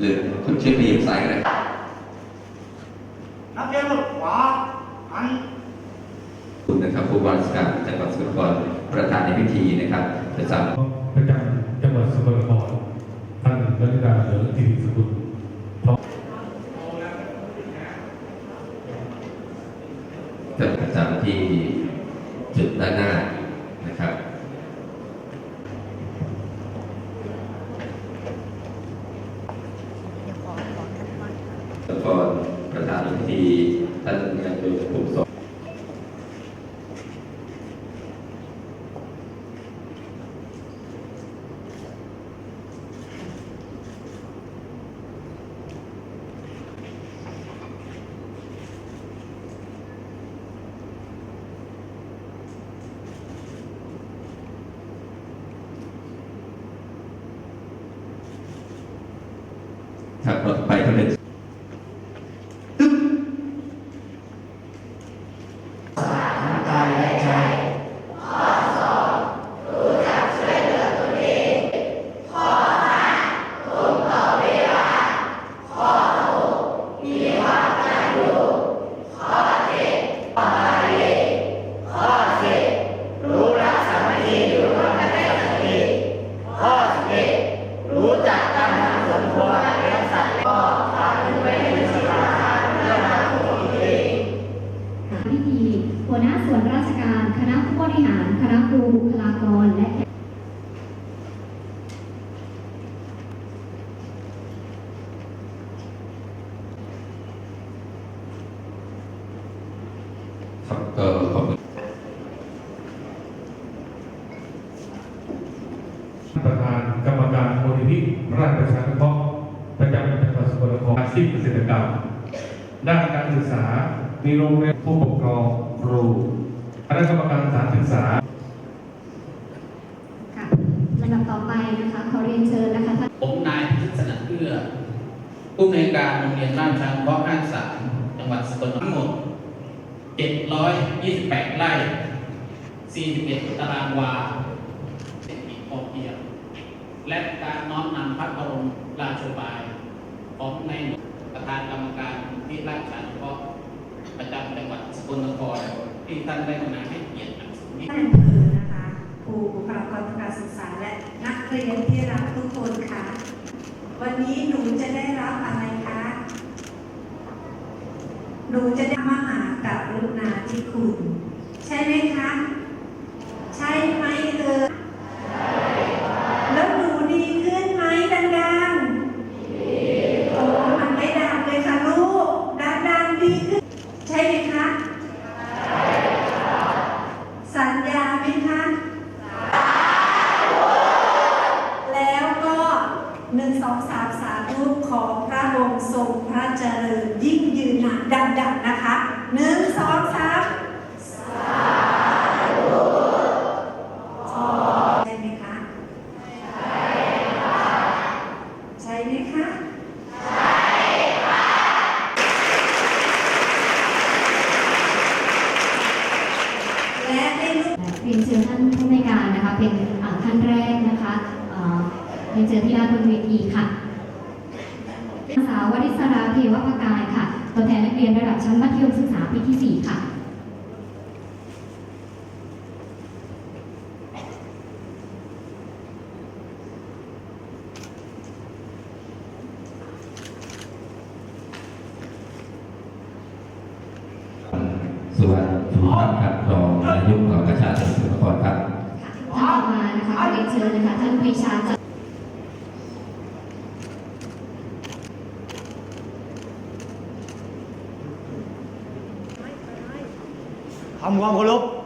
หรือคุณชื่อขยิบซ้ายก็ได้นักเรียนหลบขวาอันคุณนะครับผู้ว่าราชการจังหวัดสกลนครประธานในพิธีนะครับประจำประจำจังหวัดสกลนครท่านรัตดาเหลืองกิติสกุลจะประจำที่จุดด้านหน้านะครับ เดี๋ยวขอขอท่านว่า แล้วก็ ประธานในพิธีท่านยังโดยภูมิสงฆ์ครับต่อไปก็เป็น กายและ ใจรู้รักสามัคคีอยู่ร่วมกันได้สามัคคีข้อสิบเอ็ดรู้จักการทำสมควรและสัตว์ก็พาขึ้นไปในสถานเพื่อมาของตัวเอง พิธีหั วนราชการ คณะผู้บริหาร คณะครูบุคลากร และครับก็ขอบคุณประธานกรรมการมูลนิธิราชประชานุเคราะห์ประจำจังหวัดสกลนครอาชีพเกษตรกรรมด้านการศึกษามีโรงเรียนผู้ปกครองครู คณะกรรมการสถานศึกษาค่ะลำดับต่อไปนะคะขอเรียนเชิญนะคะท่านผมนายพิศนันเอื้อผู้อำนวยการโรงเรียนบ้านช้างเพาะห้าสามจังหวัดสกลนครทั้งหมด 728 ไร่ 41 ตารางวาเศรษฐกิจพอเพียงและการน้อมนำพระบรมราโชบาย ของในหลวงประธานกรรมการที่ราชการเพาะ ประจำจังหวัดสกลนครที่ท่านได้กรุณาให้เกียรติอันสูงนี้ท่านอำเภอนะคะครูบุคลากรทางการศึกษาและนักเรียนที่รักทุกคนค่ะ วันนี้หนูจะได้รับอะไรคะหนูจะได้มหากรุณาธิคุณ ใช่ไหมคะ ใช่ไหมเออแล้วหนูดีขึ้นไหมดังๆโอ้มันไม่ดังเลยค่ะลูก ดังๆดีขึ้น ใช่ไหมคะ สัญญาไหมคะ แล้วก็ หนึ่งสองสามสาธุของพระองค์ทรงพระเจริญยิ่งยืนนานดังๆนะคะหนึ่งสองสามสาธุใช่ไหมคะใช่ไหมคะและให้ลูก เรียนเชิญท่านผู้ในวยการนะคะ เป็นอ่าท่านแรกนะคะ เรียนเชิญที่ด้านบนเวทีค่ะนางสาววริศราเทวประกายค่ะ ตัวแทนนักเรียนระดับชั้นมัธยมศึกษาปีที่ 4 ค่ะสุวรรณภูมิพัฒน์ครับรองนายกเหล่ากาชาติจังหวัดสกลนครครับท่านต่อมานะคะขอเรียนเชิญนะคะท่านปรีชาจั นทำคว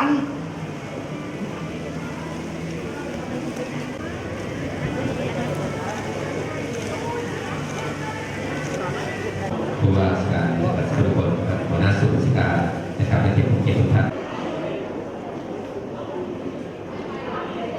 มันผู้ว่าราชการทุกคนหัวหน้าส่วนราชการนะครับและที่ผมเกียรติทุกท่าน